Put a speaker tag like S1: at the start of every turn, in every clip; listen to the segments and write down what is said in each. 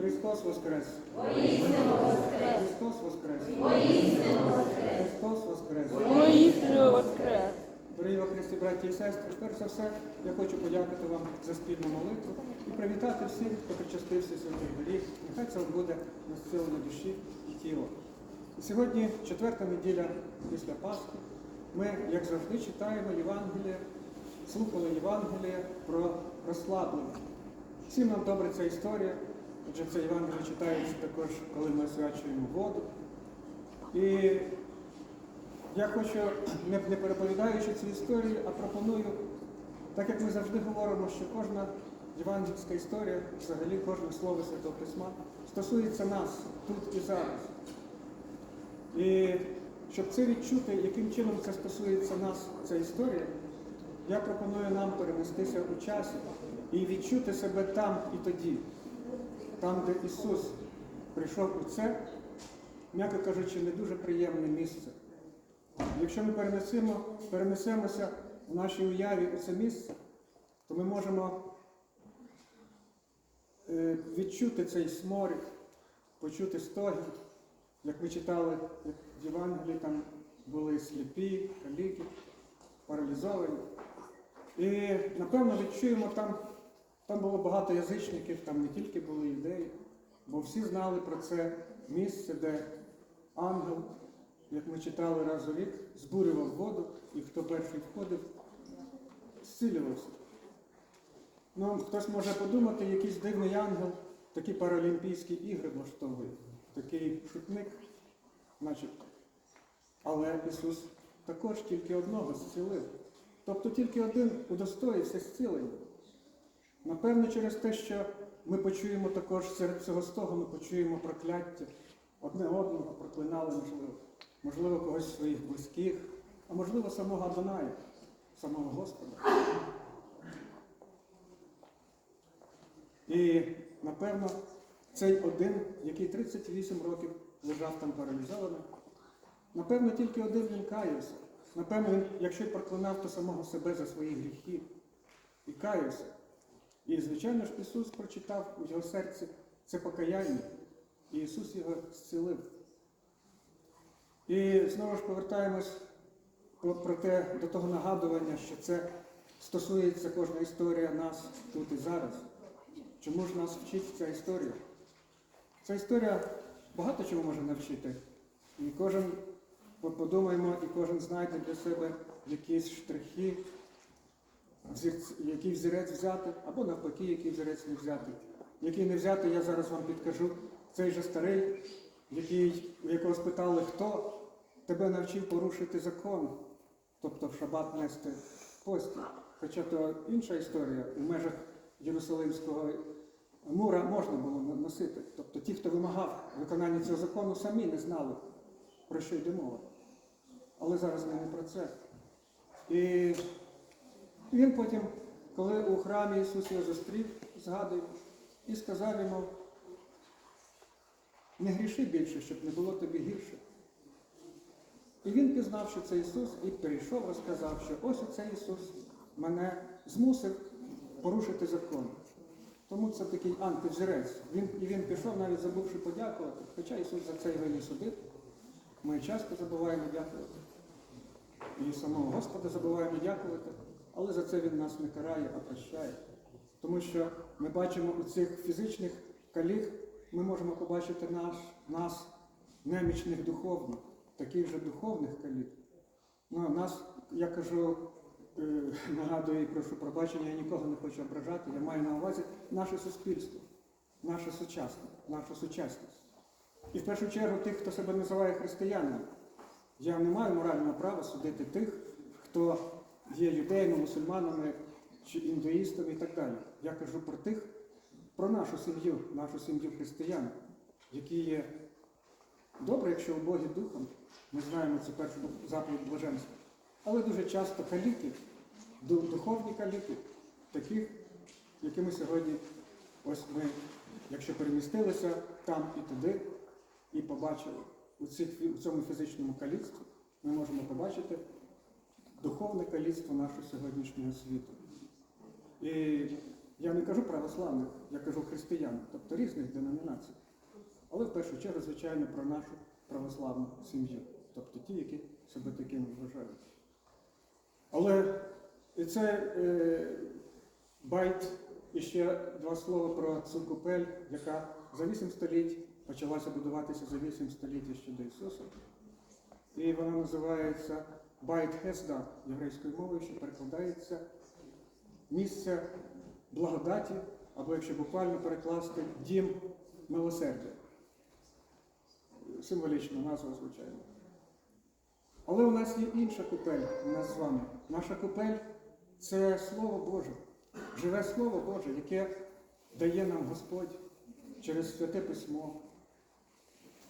S1: Христос Воскрес!
S2: Воістину воскрес!
S1: Христос Воскрес!
S2: Воістину воскрес!
S1: Христос Воскрес!
S3: Воістину воскрес!
S1: Дорогі во Христі, браті і сестри, перш за все, я хочу подякувати вам за спільну молитву і привітати всіх, хто причастився сьогодні горі. Нехай це буде на душі і тіла. І сьогодні, четверта неділя після Пасхи, ми, як завжди, читаємо Євангеліє, слухали Євангеліє про розслаблення. Всім нам добре ця історія, адже це Євангеліє читається також, коли ми освячуємо воду. І я хочу, не, переповідаючи цю історію, а пропоную, так як ми завжди говоримо, що кожна євангельська історія, взагалі кожне слово Святого Письма стосується нас тут і зараз. І щоб це відчути, яким чином це стосується нас, ця історія, я пропоную нам перенестися у часі і відчути себе там і тоді, там, де Ісус прийшов у це, м'яко кажучи, не дуже приємне місце. Якщо ми перенесемо, перенесемося в нашій уяві у це місце, то ми можемо е, відчути цей сморід, почути стогін, як ми читали як в Євангелії, там були сліпі, каліки, паралізовані. І напевно відчуємо там, там було багато язичників, там не тільки були ідеї, бо всі знали про це місце, де ангел як ми читали раз у рік, збурював воду, і хто перший входив, зцілювався. Ну, хтось може подумати, якийсь дивний ангел такі паралімпійські ігри влаштовує, такий шутник, начебто. Але Ісус також тільки одного зцілив. Тобто тільки один удостоївся зцілення. Напевно, через те, що ми почуємо також серед цього стогу, ми почуємо прокляття одне одного, проклинали, можливо можливо, когось своїх близьких, а можливо, самого Адоная, самого Господа. І, напевно, цей один, який 38 років лежав там паралізований, напевно, тільки один він каявся. Напевно, він, якщо проклинав, то самого себе за свої гріхи і каявся. І, звичайно ж, Ісус прочитав у його серці це покаяння, і Ісус його зцілив. І знову ж повертаємось про, те, до того нагадування, що це стосується кожна історія нас тут і зараз. Чому ж нас вчить ця історія? Ця історія багато чого може навчити. І кожен подумаємо, і кожен знайде для себе якісь штрихи, який взірець взяти, або навпаки, який взірець не взяти. Який не взяти, я зараз вам підкажу. Цей же старий, який, якого спитали, хто тебе навчив порушити закон, тобто в шабат нести постіль. Хоча то інша історія, у межах Єрусалимського мура можна було носити. Тобто ті, хто вимагав виконання цього закону, самі не знали, про що йде мова. Але зараз ми не про це. І він потім, коли у храмі Ісус його зустрів, згадує, і сказав йому, не гріши більше, щоб не було тобі гірше. І він пізнав, що це Ісус, і прийшов, розказав, що ось оцей Ісус мене змусив порушити закон. Тому це такий антивзірець. Він, І він пішов, навіть забувши подякувати. Хоча Ісус за це його не судив. Ми часто забуваємо дякувати. І самого Господа забуваємо дякувати, але за це Він нас не карає, а прощає. Тому що ми бачимо у цих фізичних каліг, ми можемо побачити наш, нас, немічних духовних таких же духовних каліт. Ну, нас, я кажу, е, нагадую і прошу пробачення, я нікого не хочу ображати, я маю на увазі наше суспільство, наше сучасне, нашу сучасність. І в першу чергу тих, хто себе називає християнами. Я не маю морального права судити тих, хто є юдеями, мусульманами чи індуїстами і так далі. Я кажу про тих, про нашу сім'ю, нашу сім'ю християн, які є добре, якщо у Богі Духом. Ми знаємо цю першу заповідь блаженства. Але дуже часто каліки, духовні каліки, таких, якими сьогодні ось ми, якщо перемістилися там і туди, і побачили у, цьому фізичному каліцтві, ми можемо побачити духовне каліцтво нашого сьогоднішнього світу. І Я не кажу православних, я кажу християн, тобто різних деномінацій. Але в першу чергу, звичайно, про нашу православну сім'ю, тобто ті, які себе такими вважають. Але це е, байт і ще два слова про цю купель, яка за 8 століть почалася будуватися за 8 століть ще до Ісуса. І вона називається Байт Хесда єврейською мовою, що перекладається місце благодаті, або якщо буквально перекласти дім милосердя. Символічна назва, звичайно. Але у нас є інша купель у нас з вами. Наша купель це Слово Боже, живе Слово Боже, яке дає нам Господь через святе письмо.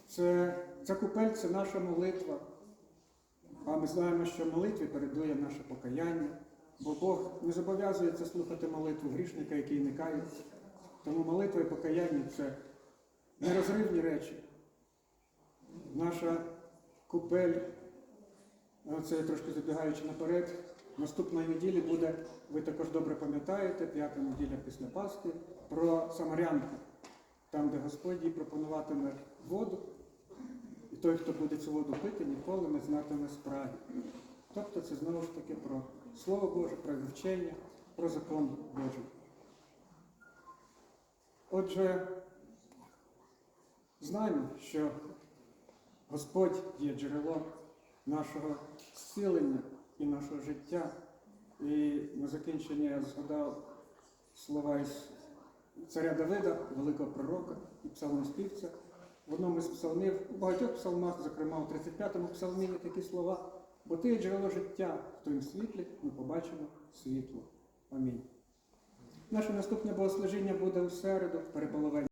S1: Це, ця купель це наша молитва. А ми знаємо, що молитві передує наше покаяння, бо Бог не зобов'язується слухати молитву грішника, який не кається. Тому молитва і покаяння це нерозривні речі. Наша купель, а це я трошки забігаючи наперед, наступної неділі буде, ви також добре пам'ятаєте, п'ята неділя після Пасхи, про Самарянку, там, де Господь їй пропонуватиме воду, той, хто буде цю воду пити, ніколи не знатиме спраги. Тобто це знову ж таки про Слово Боже, про вивчення, про закон Божий. Отже, знаємо, що Господь є джерело нашого зцілення і нашого життя. І на закінчення я згадав слова із царя Давида, великого пророка і псалмоспівця. В одному з псалмів, у багатьох псалмах, зокрема у 35-му псалмі є такі слова, бо ти є джерело життя, в твоїм світлі ми побачимо світло. Амінь. Наше наступне богослужіння буде у середу, в переполовині.